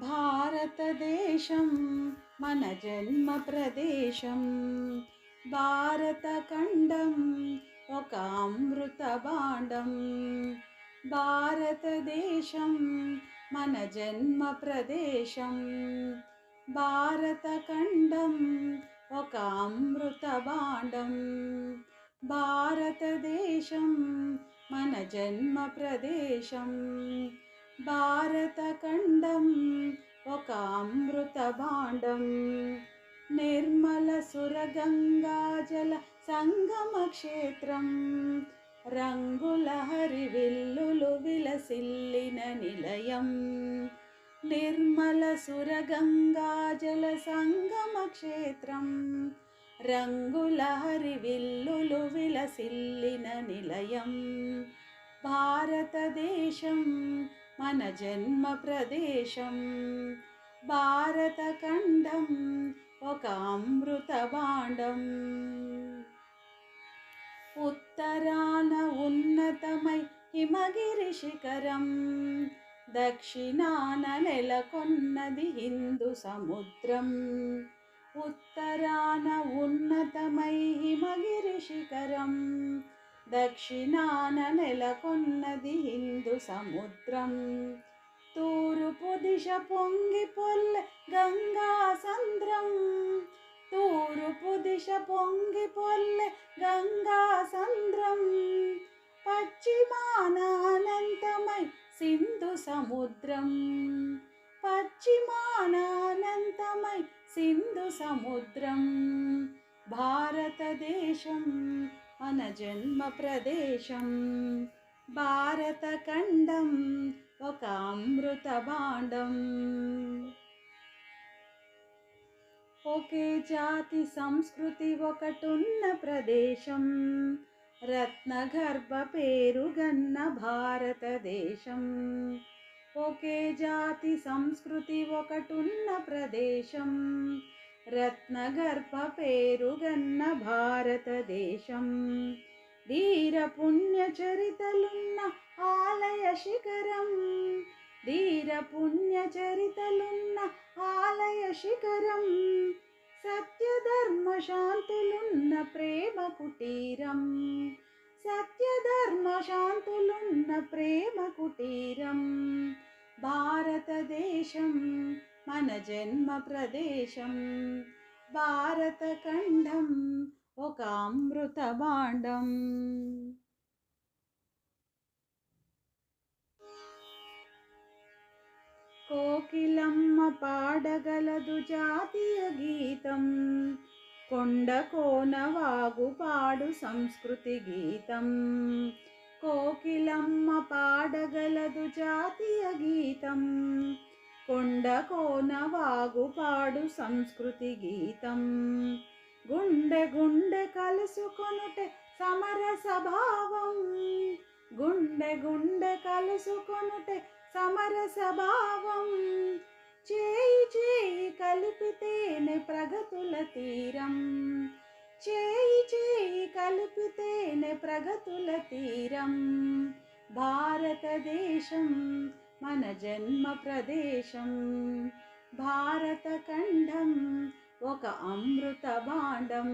भारतदेशं मन जन्मप्रदेशं भारतखण्डं अमृतभाण्डं भारतदेशं मन जन्मप्रदेशं भारतखण्डं अमृतभाण्डं भारतदेशं मन जन्मप्रदेशम् ఒక అమృత భాండం భారతదేశం మన జన్మ ప్రదేశం భారతఖండం ఒక అమృత భాండం నిర్మల సురగంగా జల సంగమ క్షేత్రం రంగుల హరివిల్లులు విలసిల్లిన నిలయం నిర్మల సురగంగా జల సంగమ క్షేత్రం రంగుల హరివిల్లులు విలసిల్లిన నిలయం భారతదేశం మన జన్మ ప్రదేశం. భారతఖండం ఒక అమృత భాండం. ఉత్తరాన ఉన్నతమై హిమగిరి శిఖరం. దక్షిణాన నెలకొన్నది హిందూ సముద్రం. ఉత్తరాన ఉన్నతమై హిమగిరి శిఖరం. దక్షిణాన నెలకొన్నది హిందూ సముద్రం. తూర్పు దిశ పొంగి పొల్లె గంగా సంద్రం. తూర్పు దిశ పొంగి పొల్లె గంగా సంద్రం. పశ్చిమానానంతమై సింధు సముద్రం. పశ్చిమానానంతమై సింధు సముద్రం. భారతదేశం మన జన్మ ప్రదేశం భారతఖండం ఒక అమృత భాండం ఒకే జాతి సంస్కృతి ఒకటున్న ప్రదేశం. రత్నగర్భ పేరుగన్న భారతదేశం. ఒకే జాతి సంస్కృతి ఒకటున్న ప్రదేశం. రత్నగర్భ పేరుగన్న భారతదేశం. ధీర పుణ్య చరితలున్న ఆలయ శిఖరం. ధీర పుణ్య చరితలున్న ఆలయ శిఖరం. సత్యధర్మ శాంతులున్న ప్రేమ కుటీరం. సత్యధర్మ శాంతులున్న ప్రేమ కుటీరం. భారతదేశం మన జన్మ ప్రదేశం భారతఖండం ఒక అమృత భాండం కోకిలమ్మ పాడగలదు జాతీయ గీతం. కొండ కోన వాగు పాడు సంస్కృతి గీతం. కోకిలమ్మ పాడగలదు జాతీయ గీతం. కొండ కోన వాగు సంస్కృతి గీతం. గుండె గుండె కలుసుకొనుట సమరస భావం గుండె గుండె కలుసుకొనుట సమరస భావం చేయి చేయి కలిపితేనే ప్రగతుల తీరం. చేయి చేయి కలిపితేనే ప్రగతుల తీరం. భారతదేశం మన జన్మ ప్రదేశం. భారతఖండం ఒక అమృత భాండం.